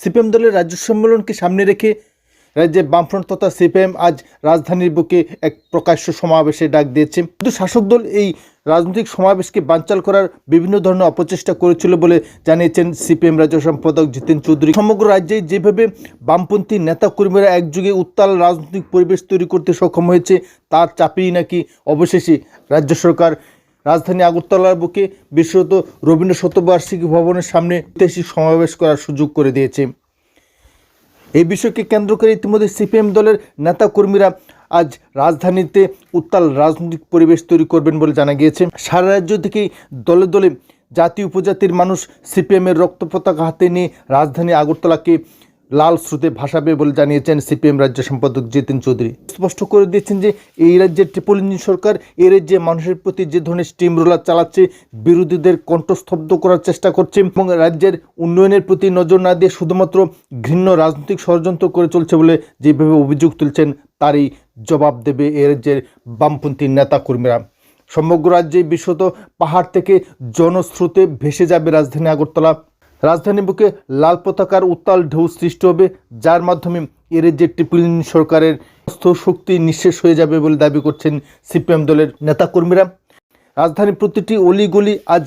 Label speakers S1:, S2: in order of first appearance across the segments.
S1: CPM দলের রাজ্য সম্মেলনকে সামনে রেখে রাজ্যে বামফ্রন্ট তথা সিপিএম আজ রাজধানীর বুকে এক প্রকাশ্য সমাবেশে ডাক দিয়েছে। কিন্তু শাসক দল এই রাজনৈতিক সমাবেশকে বানচাল করার বিভিন্ন ধরনের অপচেষ্টা করেছিল বলে জানিয়েছেন সিপিএম রাজ্য সম্পাদক জিতেন চৌধুরী। সমগ্র রাজ্যে যেভাবে বামপন্থী নেতাকর্মীরা একযুগে উত্তাল রাজনৈতিক পরিবেশ তৈরি করতে সক্ষম হয়েছে, তার চাপেই নাকি অবশেষে রাজ্য সরকার রাজধানী আগরতলার বুকে বিশেষত রবীন্দ্র শতবার্ষিকী ভবনের সামনে ঐতিহাসিক সমাবেশ করার সুযোগ করে দিয়েছে। এই বিষয়কে কেন্দ্র করে ইতিমধ্যে সিপিএম দলের নেতাকর্মীরা আজ রাজধানীতে উত্তাল রাজনৈতিক পরিবেশ তৈরি করবেন বলে জানা গিয়েছে। সারা রাজ্য থেকেই দলে দলে জাতি উপজাতির মানুষ সিপিএমের রক্ত পতাকা হাতে নিয়ে রাজধানী আগরতলাকে লাল স্রোতে ভাসাবে বলে জানিয়েছেন সিপিএম রাজ্য সম্পাদক জিতেন চৌধুরী। স্পষ্ট করে দিয়েছেন যে, এই রাজ্যের ট্রিপল ইঞ্জিন সরকার এই রাজ্যে মানুষের প্রতি যে ধরনের স্টিম রোলার চালাচ্ছে, বিরোধীদের কণ্ঠস্তব্ধ করার চেষ্টা করছে এবং রাজ্যের উন্নয়নের প্রতি নজর না দিয়ে শুধুমাত্র ঘৃণ্য রাজনৈতিক ষড়যন্ত্র করে চলছে বলে যেভাবে অভিযোগ তুলছেন, তারই জবাব দেবে এ রাজ্যের বামপন্থী নেতাকর্মীরা। সমগ্র রাজ্যে বিশ্বত পাহাড় থেকে জনস্রোতে ভেসে যাবে রাজধানী আগরতলা। রাজধানী বুকে লাল পতাকার উত্তাল ঢেউ সৃষ্টি হবে, যার মাধ্যমে এর যে ট্রিপল সরকারের শক্তি নিঃশেষ হয়ে যাবে বলে দাবি করছেন সিপিএম দলের নেতাকর্মীরা। রাজধানীর প্রতিটি অলিগলি আজ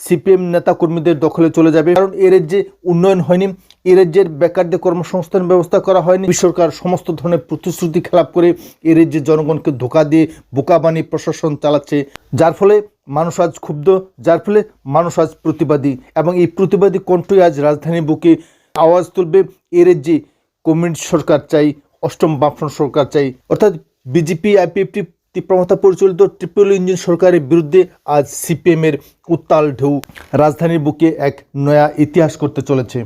S1: সিপিএম নেতাকর্মীদের দখলে চলে যাবে, কারণ এর যে উন্নয়ন হয়নি এ রাজ্যের বেকারদের কর্মসংস্থান ব্যবস্থা করা হয়নি। সরকার সমস্ত ধরনের প্রতিশ্রুতি খেলাপ করে এ রাজ্যের জনগণকে ধোকা দিয়ে বোকা বানিয়ে প্রশাসন চালাচ্ছে, যার ফলে মানুষ আজ ক্ষুব্ধ, যার ফলে মানুষ আজ প্রতিবাদী। এবং এই প্রতিবাদী কণ্ঠই আজ রাজধানীর বুকে আওয়াজ তুলবে। এর যে কমিউনিস্ট সরকার চাই, অষ্টম বামফ্রন্ট সরকার চাই। অর্থাৎ বিজেপি, আইপিএফটি তীব্রমতা পরিচালিত ট্রিপল ইঞ্জিন সরকারের বিরুদ্ধে আজ সিপিএমের উত্তাল ঢেউ। রাজধানীর বুকে এক নয়া ইতিহাস করতে চলেছে।